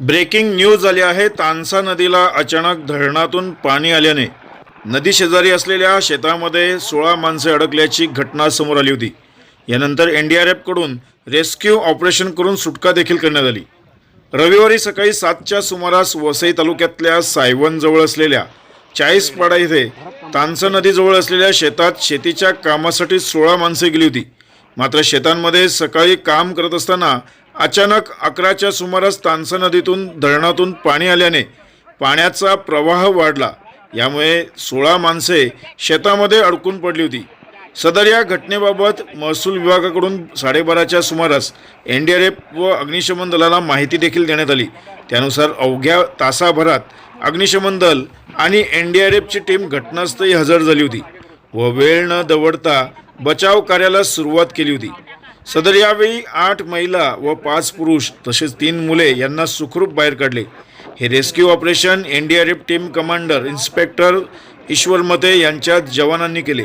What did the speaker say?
Breaking news आली आहे. तानसा नदीला अचानक धरणातून पाणी आल्याने नदी शेजारी असलेल्या शेतामध्ये सोळा माणसे अडकल्याची घटना समोर आली होती. यानंतर एन डी आर एफकडून रेस्क्यू ऑपरेशन करून सुटका देखील करण्यात आली. रविवारी सकाळी सातच्या सुमारास वसई तालुक्यातल्या सायवनजवळ असलेल्या चाळीसपाडा येथे तानसा नदीजवळ असलेल्या शेतात शेतीच्या कामासाठी सोळा माणसे गेली होती. मात्र शेतांमध्ये सकाळी काम करत असताना अचानक अकराच्या सुमारास तानसा नदीतून धरणातून पाणी आल्याने पाण्याचा प्रवाह वाढला. यामुळे सोळा माणसे शेतामध्ये अडकून पडली होती. सदर या घटनेबाबत महसूल विभागाकडून साडेबाराच्या सुमारास एन डी आर एफ व अग्निशमन दलाला माहिती देखील देण्यात आली. त्यानुसार अवघ्या तासाभरात अग्निशमन दल आणि एन डी आर एफची टीम घटनास्थळी हजर झाली होती व वेळ न दवडता बचाव कार्याला सुरुवात केली होती. सदर यावेळी आठ महिला व पाच पुरुष तसेच तीन मुले यांना सुखरूप बाहेर काढले. हे rescue operation N D R F team commander inspector Ishwar Mate यांच्या जवानांनी केले.